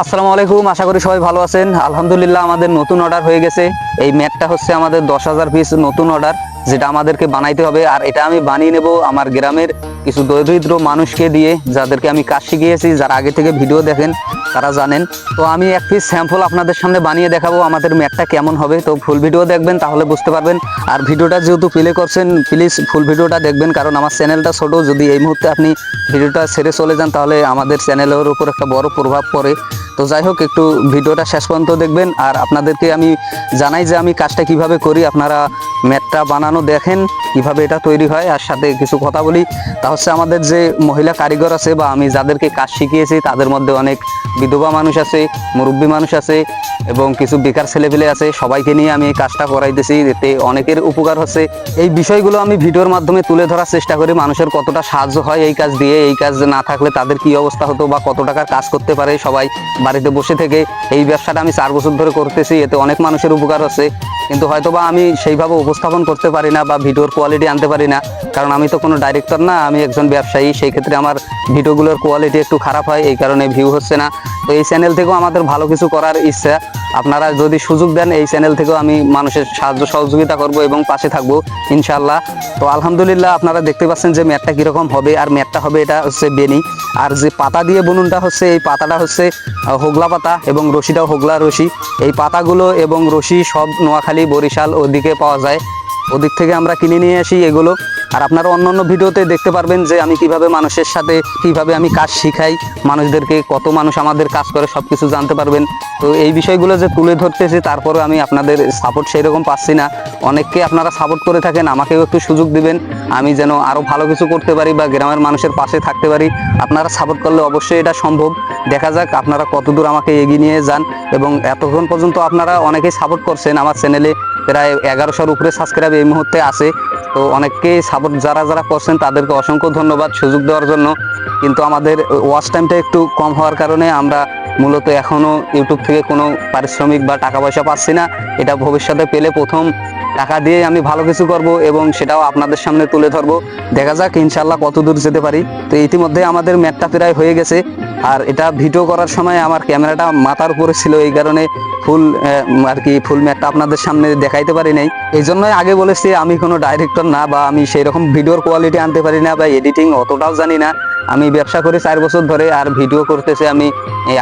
আসসালামু আলাইকুম, আশা করি সবাই ভালো আছেন। আলহামদুলিল্লাহ আমাদের নতুন অর্ডার হয়ে গেছে। এই ম্যাটটা হচ্ছে আমাদের দশ হাজার পিস নতুন অর্ডার যেটা আমাদেরকে বানাইতে হবে। আর এটা আমি বানিয়ে নেব আমার গ্রামের কিছু দরিদ্র মানুষকে দিয়ে, যাদেরকে আমি কাজ শিখিয়েছি, যারা আগে থেকে ভিডিও দেখেন, তারা জানেন। তো আমি এক পিস স্যাম্পল আপনাদের সামনে বানিয়ে দেখাবো আমাদের ম্যাটটা কেমন হবে। তো ফুল ভিডিও দেখবেন, তাহলে বুঝতে পারবেন। আর ভিডিওটা যেহেতু প্লে করছেন প্লিজ ফুল ভিডিওটা দেখবেন, কারণ আমার চ্যানেলটা ছোট। যদি এই মুহূর্তে আপনি ভিডিওটা ছেড়ে চলে যান, তাহলে আমাদের চ্যানেলের উপর একটা বড় প্রভাব পড়ে। তো যাই হোক, একটু ভিডিওটা শেষ পর্যন্ত দেখবেন। আর আপনাদেরকে আমি জানাই যে আমি কাজটা কীভাবে করি। আপনারা ম্যাটটা বানানো দেখেন, কীভাবে এটা তৈরি হয়। আর সাথে কিছু কথা বলি। তা হচ্ছে আমাদের যে মহিলা কারিগর আছে বা আমি যাদেরকে কাজ শিখিয়েছি, তাদের মধ্যে অনেক বিধবা মানুষ আছে, মুরব্বী মানুষ আছে এবং কিছু বেকার ছেলেপেলে আছে। সবাইকে নিয়ে আমি এই কাজটা করাইতেছি এতে অনেকের উপকার হচ্ছে। এই বিষয়গুলো আমি ভিডিওর মাধ্যমে তুলে ধরার চেষ্টা করি। মানুষের কতটা সাহায্য হয় এই কাজ দিয়ে। এই কাজ না থাকলে তাদের কি অবস্থা হতো বা কত টাকার কাজ করতে পারে সবাই বাড়িতে বসে থেকে এই ব্যবসাটা আমি চার বছর ধরে করতেছি, এতে অনেক মানুষের উপকার আছে। কিন্তু হয়তো বা আমি সেইভাবে উপস্থাপন করতে পারি না বা ভিডিওর কোয়ালিটি আনতে পারি না। কারণ আমি তো কোনো ডাইরেক্টর না, আমি একজন ব্যবসায়ী, সেই ক্ষেত্রে আমার ভিডিওগুলোর কোয়ালিটি একটু খারাপ হয়, এই কারণে ভিউ হচ্ছে না। তো এই চ্যানেল থেকেও আমাদের ভালো কিছু করার ইচ্ছা। আপনারা যদি সুযোগ দেন, এই চ্যানেল থেকেও আমি মানুষের সাহায্য সহযোগিতা করব এবং পাশে থাকব ইনশাল্লাহ তো আলহামদুলিল্লাহ আপনারা দেখতে পাচ্ছেন যে ম্যাটটা কীরকম হবে, আর ম্যাটটা হবে এটা হচ্ছে বেনি। আর যে পাতা দিয়ে বুনুনটা হচ্ছে, এই পাতাটা হচ্ছে হোগলা পাতা এবং রশিটাও হোগলা রশি। এই পাতাগুলো এবং রশি সব নোয়াখালী, বরিশাল ওদিকে পাওয়া যায়। ওদিক থেকে আমরা কিনে নিয়ে আসি এগুলো। আর আপনারা অন্য অন্য ভিডিওতে দেখতে পারবেন যে আমি কীভাবে মানুষের সাথে, কীভাবে আমি কাজ শিখাই, মানুষদেরকে কত মানুষ আমাদের কাজ করে সব কিছু জানতে পারবেন। তো এই বিষয়গুলো যে তুলে ধরতেছি, তারপরে আমি আপনাদের সাপোর্ট সেই রকম পাচ্ছি না। অনেককে আপনারা সাপোর্ট করে থাকেন, আমাকেও একটু সুযোগ দিবেন। আমি যেন আরও ভালো কিছু করতে পারি বা গ্রামের মানুষের পাশে থাকতে পারি। আপনারা সাপোর্ট করলে অবশ্যই এটা সম্ভব। দেখা যাক আপনারা কতদূর আমাকে এগিয়ে নিয়ে যান এবং এতক্ষণ পর্যন্ত আপনারা অনেকেই সাপোর্ট করছেন আমার চ্যানেলে প্রায় এগারোশোর উপরে সাবস্ক্রাইব এই মুহূর্তে আছে। তো অনেককেই সাপোর্ট যারা যারা করছেন, তাদেরকে অসংখ্য ধন্যবাদ সুযোগ দেওয়ার জন্য। কিন্তু আমাদের ওয়াচ টাইমটা একটু কম হওয়ার কারণে আমরা মূলত এখনও ইউটিউব থেকে কোনো পারিশ্রমিক বা টাকা পয়সা পাচ্ছি না। এটা ভবিষ্যতে পেলে প্রথম টাকা দিয়ে আমি ভালো কিছু করব এবং সেটাও আপনাদের সামনে তুলে ধরবো। দেখা যাক ইনশাল্লাহ কত দূর যেতে পারি। তো ইতিমধ্যে আমাদের ম্যাটটা প্রায় হয়ে গেছে। আর এটা ভিডিও করার সময় আমার ক্যামেরাটা মাথার উপরে ছিল, এই কারণে ফুল আর কি ফুল ম্যাটটা আপনাদের সামনে দেখাইতে পারি নাই। এই জন্যই আগে বলেছি, আমি কোনো ডাইরেক্টর না বা আমি সেই রকম ভিডিওর কোয়ালিটি আনতে পারি না বা এডিটিং অতটাও জানি না। আমি ব্যবসা করি চার বছর ধরে আর ভিডিও করতেছে আমি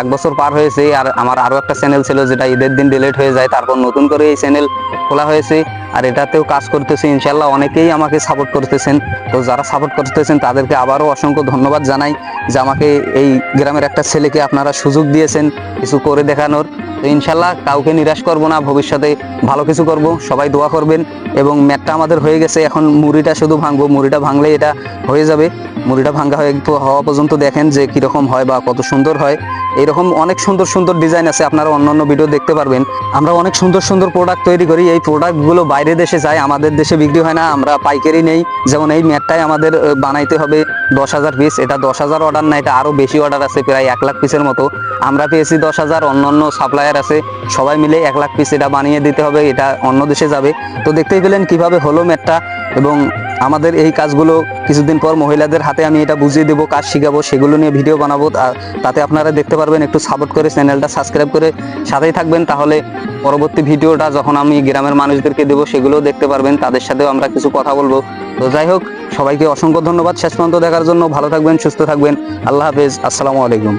এক বছর পার হয়েছে। আর আমার আরও একটা চ্যানেল ছিল যেটা ঈদের দিন ডিলিট হয়ে যায়, তারপর নতুন করে এই চ্যানেল খোলা হয়েছে। আর এটাতেও কাজ করতেছে ইনশাল্লাহ অনেকেই আমাকে সাপোর্ট করতেছেন। তো যারা সাপোর্ট করতেছেন, তাদেরকে আবারও অসংখ্য ধন্যবাদ জানাই যে আমাকে এই গ্রামের একটা ছেলেকে আপনারা সুযোগ দিয়েছেন কিছু করে দেখানোর। ইনশাল্লাহ কাউকে নিরাশ করব না, ভবিষ্যতে ভালো কিছু করব, সবাই দোয়া করবেন। এবং ম্যাটটা আমাদের হয়ে গেছে, এখন মুড়িটা শুধু ভাঙবো, মুড়িটা ভাঙলে এটা হয়ে যাবে। মুড়িটা ভাঙ্গা হয়ে হওয়া পর্যন্ত দেখেন যে কীরকম হয় বা কত সুন্দর হয়। এরকম অনেক সুন্দর সুন্দর ডিজাইন আছে, আপনারা অন্য অন্য ভিডিও দেখতে পারবেন। আমরা অনেক সুন্দর সুন্দর প্রোডাক্ট তৈরি করি, এই প্রোডাক্টগুলো বাইরে দেশে যায়, আমাদের দেশে বিক্রি হয় না, আমরা পাইকারি নেই। যেমন এই ম্যাটটাই আমাদের বানাইতে হবে দশ হাজার পিস এটা দশ হাজার অর্ডার না, এটা আরও বেশি অর্ডার আছে, প্রায় এক লাখ পিসের মতো। আমরা পেয়েছি দশ হাজার, অন্য অন্য সাপ্লায়ার আছে, সবাই মিলে এক লাখ পিস এটা বানিয়ে দিতে হবে, এটা অন্য দেশে যাবে। তো দেখতেই পেলেন কীভাবে হলো ম্যাটটা এবং আমাদের এই কাজগুলো কিছুদিন পর মহিলাদের হাতে আমি এটা বুঝিয়ে দেবো, কাজ শিখাবো, সেগুলো নিয়ে ভিডিও বানাবো। তাতে আপনারা দেখতে পারবেন, একটু সাপোর্ট করে চ্যানেলটা সাবস্ক্রাইব করে সাথেই থাকবেন, তাহলে পরবর্তী ভিডিওটা যখন আমি গ্রামের মানুষদেরকে দেবো, সেগুলোও দেখতে পারবেন, তাদের সাথেও আমরা কিছু কথা বলব। তো যাই হোক, সবাইকে অসংখ্য ধন্যবাদ। শেষ পর্যন্ত দেখার জন্য ভালো থাকবেন, সুস্থ থাকবেন। আল্লাহ হাফেজ। আসসালামু আলাইকুম।